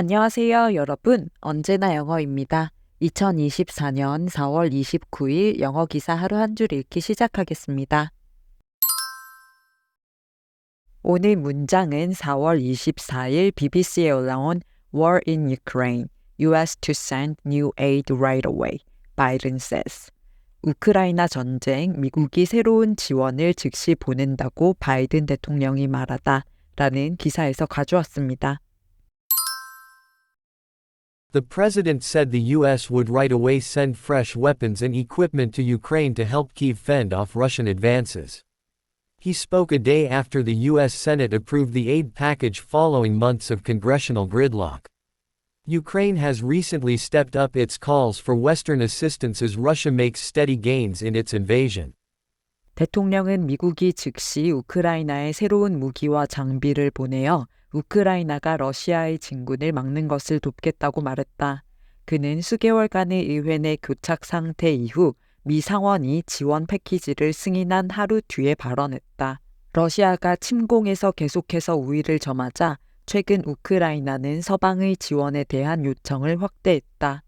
안녕하세요, 여러분. 언제나 영어입니다. 2024년 4월 29일 영어 기사 하루 한 줄 읽기 시작하겠습니다. 오늘 문장은 4월 24일 BBC에 올라온 War in Ukraine, US to send new aid right away. Biden says. 우크라이나 전쟁, 미국이 새로운 지원을 즉시 보낸다고 바이든 대통령이 말하다 라는 기사에서 가져왔습니다. The president said the U.S. would right away send fresh weapons and equipment to Ukraine to help Kyiv fend off Russian advances. He spoke a day after the U.S. Senate approved the aid package following months of congressional gridlock. Ukraine has recently stepped up its calls for Western assistance as Russia makes steady gains in its invasion. 대통령은 미국이 즉시 우크라이나에 새로운 무기와 장비를 보내어 우크라이나가 러시아의 진군을 막는 것을 돕겠다고 말했다. 그는 수개월간의 의회 내 교착 상태 이후 미 상원이 지원 패키지를 승인한 하루 뒤에 발언했다. 러시아가 침공에서 계속해서 우위를 점하자 최근 우크라이나는 서방의 지원에 대한 요청을 확대했다.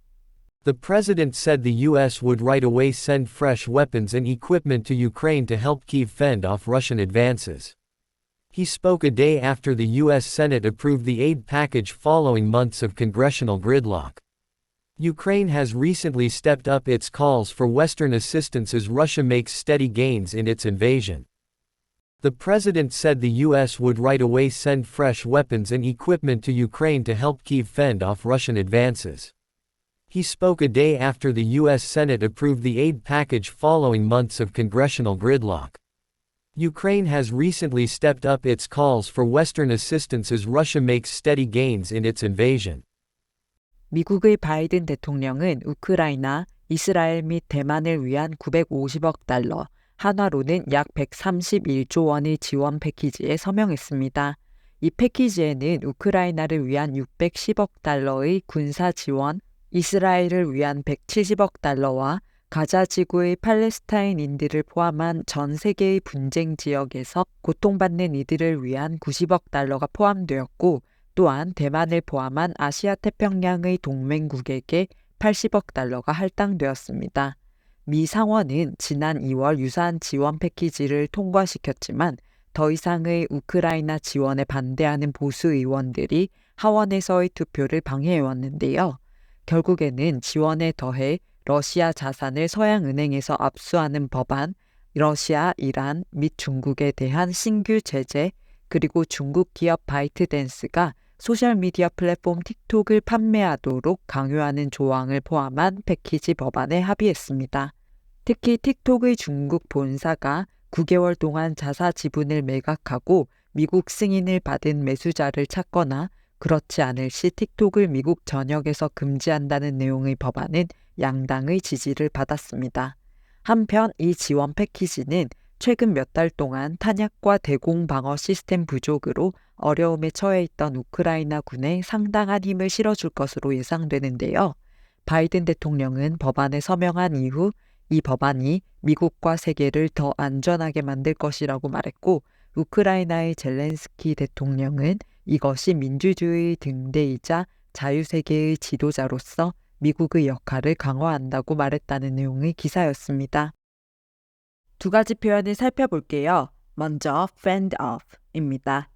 The president said the U.S. would right away send fresh weapons and equipment to Ukraine to help Kyiv fend off Russian advances. He spoke a day after the U.S. Senate approved the aid package following months of congressional gridlock. Ukraine has recently stepped up its calls for Western assistance as Russia makes steady gains in its invasion. The president said the U.S. would right away send fresh weapons and equipment to Ukraine to help Kyiv fend off Russian advances. He spoke a day after the U.S. Senate approved the aid package following months of congressional gridlock. Ukraine has recently stepped up its calls for Western assistance as Russia makes steady gains in its invasion. 미국의 바이든 대통령은 우크라이나, 이스라엘 및 대만을 위한 950억 달러, 한화로는 약 131조 원의 지원 패키지에 서명했습니다. 이 패키지에는 우크라이나를 위한 610억 달러의 군사 지원, 이스라엘을 위한 170억 달러와 가자 지구의 팔레스타인인들을 포함한 전 세계의 분쟁 지역에서 고통받는 이들을 위한 90억 달러가 포함되었고 또한 대만을 포함한 아시아 태평양의 동맹국에게 80억 달러가 할당되었습니다. 미 상원은 지난 2월 유사한 지원 패키지를 통과시켰지만 더 이상의 우크라이나 지원에 반대하는 보수 의원들이 하원에서의 투표를 방해해왔는데요. 결국에는 지원에 더해 러시아 자산을 서양은행에서 압수하는 법안, 러시아, 이란 및 중국에 대한 신규 제재, 그리고 중국 기업 바이트댄스가 소셜미디어 플랫폼 틱톡을 판매하도록 강요하는 조항을 포함한 패키지 법안에 합의했습니다. 특히 틱톡의 중국 본사가 9개월 동안 자사 지분을 매각하고 미국 승인을 받은 매수자를 찾거나 그렇지 않을 시 틱톡을 미국 전역에서 금지한다는 내용의 법안은 양당의 지지를 받았습니다. 한편 이 지원 패키지는 최근 몇 달 동안 탄약과 대공 방어 시스템 부족으로 어려움에 처해 있던 우크라이나 군에 상당한 힘을 실어줄 것으로 예상되는데요. 바이든 대통령은 법안에 서명한 이후 이 법안이 미국과 세계를 더 안전하게 만들 것이라고 말했고 우크라이나의 젤렌스키 대통령은 이것이 민주주의 등대이자 자유세계의 지도자로서 미국의 역할을 강화한다고 말했다는 내용의 기사였습니다. 두 가지 표현을 살펴볼게요. 먼저 fend off입니다.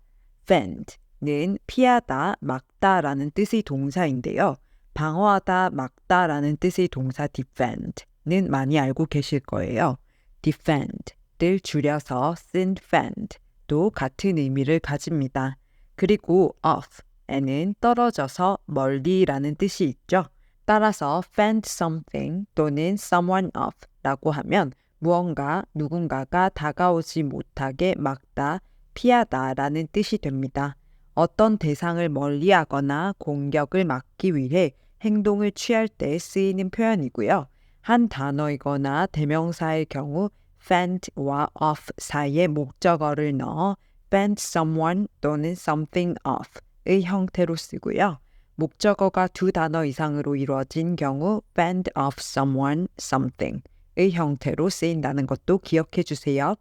fend는 피하다, 막다라는 뜻의 동사인데요. 방어하다, 막다라는 뜻의 동사 defend는 많이 알고 계실 거예요. defend를 줄여서 syndefend도 같은 의미를 가집니다. 그리고 off에는 떨어져서 멀리라는 뜻이 있죠. 따라서 fend something 또는 someone off라고 하면 무언가 누군가가 다가오지 못하게 막다, 피하다 라는 뜻이 됩니다. 어떤 대상을 멀리 하거나 공격을 막기 위해 행동을 취할 때 쓰이는 표현이고요. 한 단어이거나 대명사의 경우 fend와 off 사이에 목적어를 넣어 fend someone 또는 something off의 형태로 쓰고요. 목적어가 두 단어 이상으로 이루어진 경우 fend off someone, something의 형태로 쓰인다는 것도 기억해 주세요.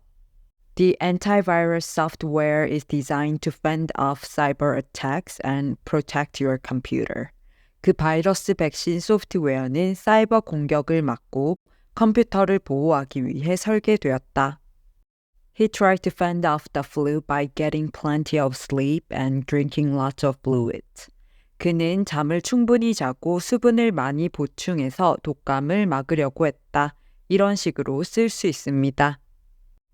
The antivirus software is designed to fend off cyber attacks and protect your computer. 그 바이러스 백신 소프트웨어는 사이버 공격을 막고 컴퓨터를 보호하기 위해 설계되었다. He tried to fend off the flu by getting plenty of sleep and drinking lots of fluids. 그는 잠을 충분히 자고 수분을 많이 보충해서 독감을 막으려고 했다. 이런 식으로 쓸 수 있습니다.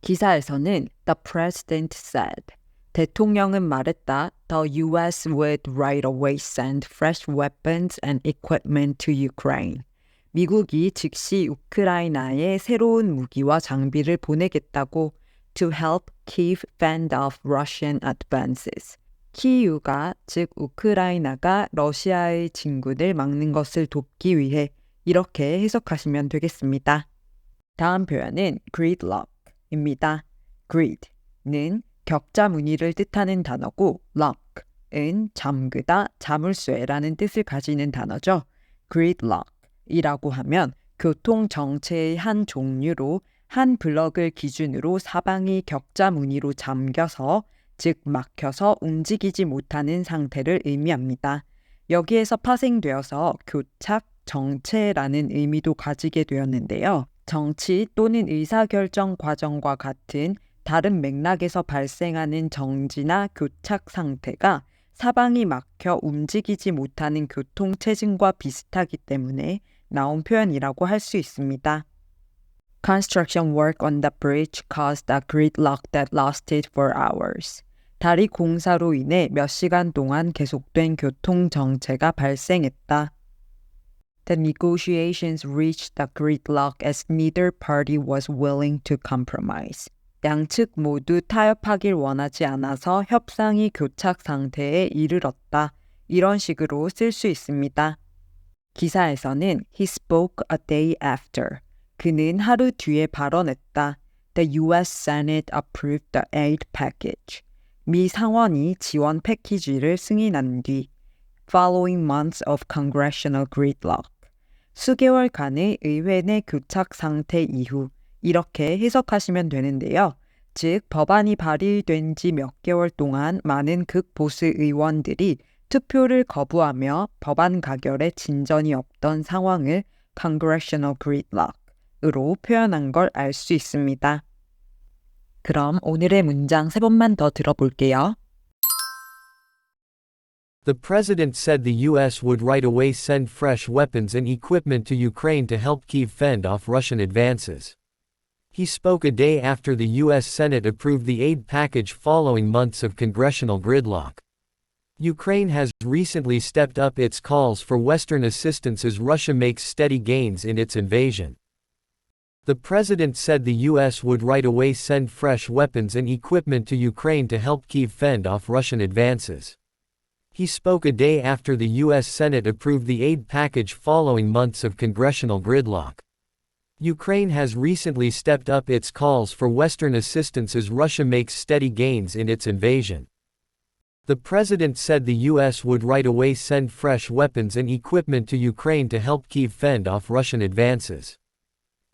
기사에서는 The President said 대통령은 말했다. The U.S. would right away send fresh weapons and equipment to Ukraine. 미국이 즉시 우크라이나에 새로운 무기와 장비를 보내겠다고 to help Kiev fend off Russian advances. 키이우가 즉 우크라이나가 러시아의 진군을 막는 것을 돕기 위해 이렇게 해석하시면 되겠습니다. 다음 표현은 gridlock입니다. grid는 격자 무늬를 뜻하는 단어고 lock은 잠그다, 자물쇠라는 뜻을 가지는 단어죠. gridlock이라고 하면 교통 정체의 한 종류로 한 블럭을 기준으로 사방이 격자 무늬로 잠겨서 즉 막혀서 움직이지 못하는 상태를 의미합니다. 여기에서 파생되어서 교착, 정체라는 의미도 가지게 되었는데요. 정치 또는 의사결정 과정과 같은 다른 맥락에서 발생하는 정지나 교착 상태가 사방이 막혀 움직이지 못하는 교통 체증과 비슷하기 때문에 나온 표현이라고 할 수 있습니다. Construction work on the bridge caused a gridlock that lasted for hours. 다리 공사로 인해 몇 시간 동안 계속된 교통 정체가 발생했다. The negotiations reached a gridlock as neither party was willing to compromise. 양측 모두 타협하길 원하지 않아서 협상이 교착 상태에 이르렀다. 이런 식으로 쓸 수 있습니다. 기사에서는 he spoke a day after. 그는 하루 뒤에 발언했다. The U.S. Senate approved the aid package. 미 상원이 지원 패키지를 승인한 뒤 following months of congressional gridlock. 수개월간의 의회 내 교착 상태 이후 이렇게 해석하시면 되는데요. 즉 법안이 발의된 지 몇 개월 동안 많은 극보수 의원들이 투표를 거부하며 법안 가결에 진전이 없던 상황을 congressional gridlock으로 표현한 걸 알 수 있습니다. 그럼 오늘의 문장 세 번만 더 들어볼게요. The president said the U.S. would right away send fresh weapons and equipment to Ukraine to help Kiev fend off Russian advances. He spoke a day after the U.S. Senate approved the aid package following months of congressional gridlock. Ukraine has recently stepped up its calls for Western assistance as Russia makes steady gains in its invasion. The president said the U.S. would right away send fresh weapons and equipment to Ukraine to help Kiev fend off Russian advances. He spoke a day after the U.S. Senate approved the aid package following months of congressional gridlock. Ukraine has recently stepped up its calls for Western assistance as Russia makes steady gains in its invasion. The president said the U.S. would right away send fresh weapons and equipment to Ukraine to help Kiev fend off Russian advances.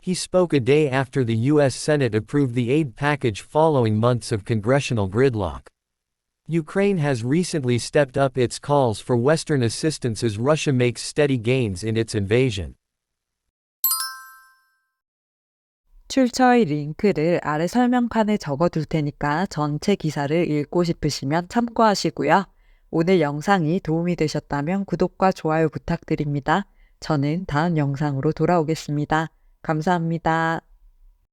He spoke a day after the U.S. Senate approved the aid package following months of congressional gridlock. Ukraine has recently stepped up its calls for Western assistance as Russia makes steady gains in its invasion. 출처의 링크를 아래 설명칸에 적어둘 테니까 전체 기사를 읽고 싶으시면 참고하시고요. 오늘 영상이 도움이 되셨다면 구독과 좋아요 부탁드립니다. 저는 다음 영상으로 돌아오겠습니다. 감사합니다.